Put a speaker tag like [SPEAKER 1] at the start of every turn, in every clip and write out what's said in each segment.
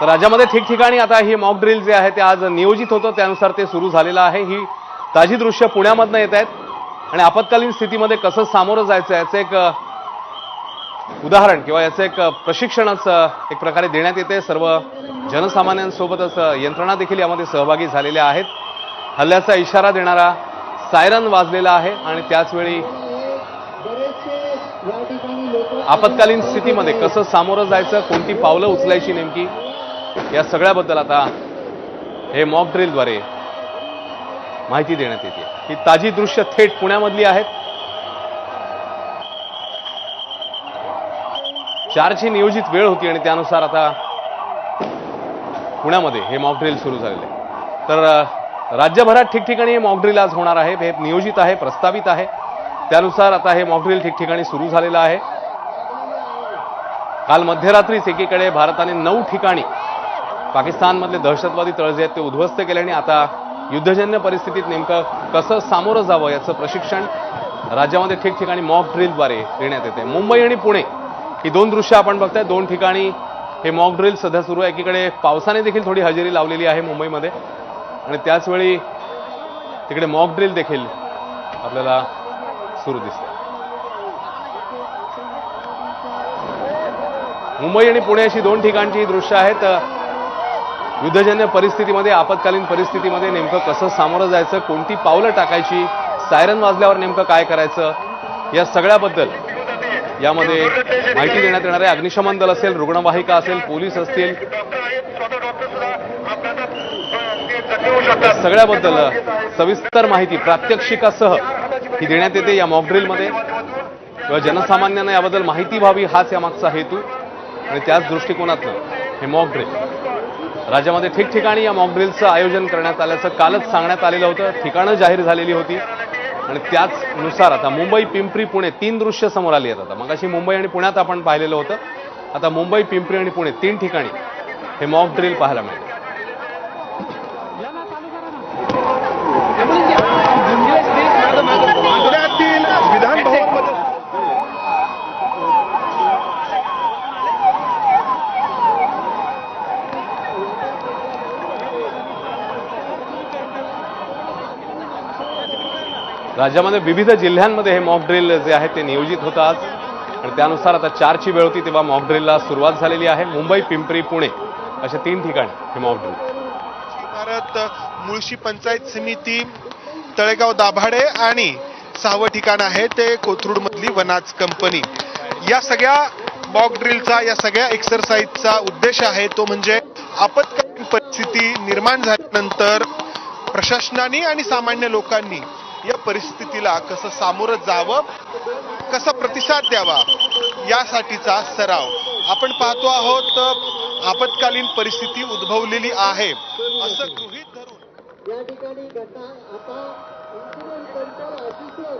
[SPEAKER 1] तर राज्यामध्ये ठिकठिकाणी आता ही मॉक ड्रिल जे आहे ते आज नियोजित होतं. त्यानुसार ते सुरू झालेलं आहे. ही ताजी दृश्य पुण्यामधनं येत आहेत. आणि आपत्कालीन स्थितीमध्ये कसं सामोरं जायचं याचं एक उदाहरण किंवा याचं एक प्रशिक्षणच एक प्रकारे देण्यात येते. सर्व जनसामान्यांसोबतच यंत्रणा देखील यामध्ये सहभागी झालेल्या आहेत. हल्ल्याचा इशारा देणारा सायरन वाजलेला आहे आणि त्याचवेळी आपत्कालीन स्थितीमध्ये कसं सामोरं जायचं कोणती पावलं उचलायची नेमकी या सगळ्याबद्दल आता हे मॉक ड्रिलद्वारे माहिती देण्यात येते. ही ताजी दृश्य थेट पुण्यामधली आहेत. चारची नियोजित वेळ होती आणि त्यानुसार आता पुण्यामध्ये हे मॉक ड्रिल सुरू झालेले तर राज्यभरात ठिकठिकाणी हे मॉक ड्रिल आज होणार आहे. हे नियोजित आहे प्रस्तावित आहे. त्यानुसार आता हे मॉक ड्रिल ठिकठिकाणी सुरू झालेलं आहे. काल मध्यरात्रीच एकीकडे भारताने नऊ ठिकाणी पाकिस्तानमधले दहशतवादी तळ जे आहेत ते उद्ध्वस्त केले आणि आता युद्धजन्य परिस्थितीत नेमकं कसं सामोरं जावं याचं प्रशिक्षण राज्यामध्ये ठिकठिकाणी मॉक ड्रिलद्वारे देण्यात येते. मुंबई आणि पुणे ही दोन दृश्य आपण बघताय. दोन ठिकाणी हे मॉक ड्रिल सध्या सुरू आहे. एकीकडे पावसाने देखील थोडी हजेरी लावलेली आहे मुंबईमध्ये. आणि त्याचवेळी तिकडे मॉक ड्रिल देखील आपल्याला सुरू दिसते मुंबई आणि पुणे अशी दोन ठिकाणची दृश्य आहेत. युद्धजन्य परिस्थितीमध्ये आपत्कालीन परिस्थितीमध्ये नेमकं कसं सामोरं जायचं कोणती पावलं टाकायची सायरन वाजल्यावर नेमकं काय करायचं या सगळ्याबद्दल यामध्ये माहिती देण्यात येणार आहे. अग्निशमन दल असेल रुग्णवाहिका असेल पोलीस असतील सगळ्याबद्दल सविस्तर माहिती प्रात्यक्षिकासह ही देण्यात येते या मॉकड्रिलमध्ये किंवा जनसामान्यांना याबद्दल माहिती व्हावी हाच यामागचा हेतू. आणि त्याच दृष्टिकोनातनं हे मॉक ड्रिल राज्यामध्ये ठिकठिकाणी या मॉक ड्रिलचं आयोजन करण्यात आल्याचं कालच सांगण्यात आलेलं होतं. ठिकाणं जाहीर झालेली होती. आणि त्याचनुसार आता मुंबई पिंपरी पुणे तीन दृश्य समोर आली आहेत आता. मग अशी मुंबई आणि पुण्यात आपण पाहिलेलं होतं. आता मुंबई पिंपरी आणि पुणे तीन ठिकाणी हे मॉक ड्रिल पाहायला मिळतं राज्यामध्ये विविध जिल्ह्यांमध्ये हे मॉक ड्रिल जे आहे ते नियोजित होतं आज. आणि त्यानुसार आता चारची वेळ होती तेव्हा मॉक ड्रिलला सुरुवात झालेली आहे. मुंबई पिंपरी पुणे अशा तीन ठिकाणी हे मॉक ड्रिल
[SPEAKER 2] भारत मुळशी पंचायत समिती तळेगाव दाभाडे आणि सहावं ठिकाण आहे ते कोथरूड मधली वनाज कंपनी. या सगळ्या मॉक ड्रिलचा या सगळ्या एक्सरसाइजचा उद्देश आहे तो म्हणजे आपत्कालीन परिस्थिती निर्माण झाल्यानंतर प्रशासनाने आणि सामान्य लोकांनी या परिस्थितीला कसं सामोरं जावं कसा प्रतिसाद द्यावा यासाठीचा सराव. आपण पाहतो आहोत आपत्कालीन परिस्थिती उद्भवलेली आहे. असं गृहीत धरून
[SPEAKER 3] या ठिकाणी घटना आता इन्सिडेंट कंट्रोल ऑफिसर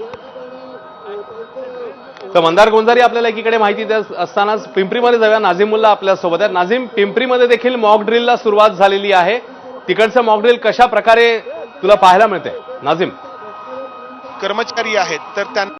[SPEAKER 3] या ठिकाणी अ, त्यांचं
[SPEAKER 1] तर मंदार गोंजारी आपल्याला एकीकडे माहिती देत असतानाच पिंपरीमध्ये जाऊया. नाझिमुल्ला आपल्यासोबत आहे नाझिम पिंपरीमध्ये देखील मॉक ड्रिलला सुरुवात झालेली आहे. तिकडचं मॉक ड्रिल कशा प्रकारे तुला पाहायला मिळते नाझिम.
[SPEAKER 2] कर्मचारी आहेत तर त्यांना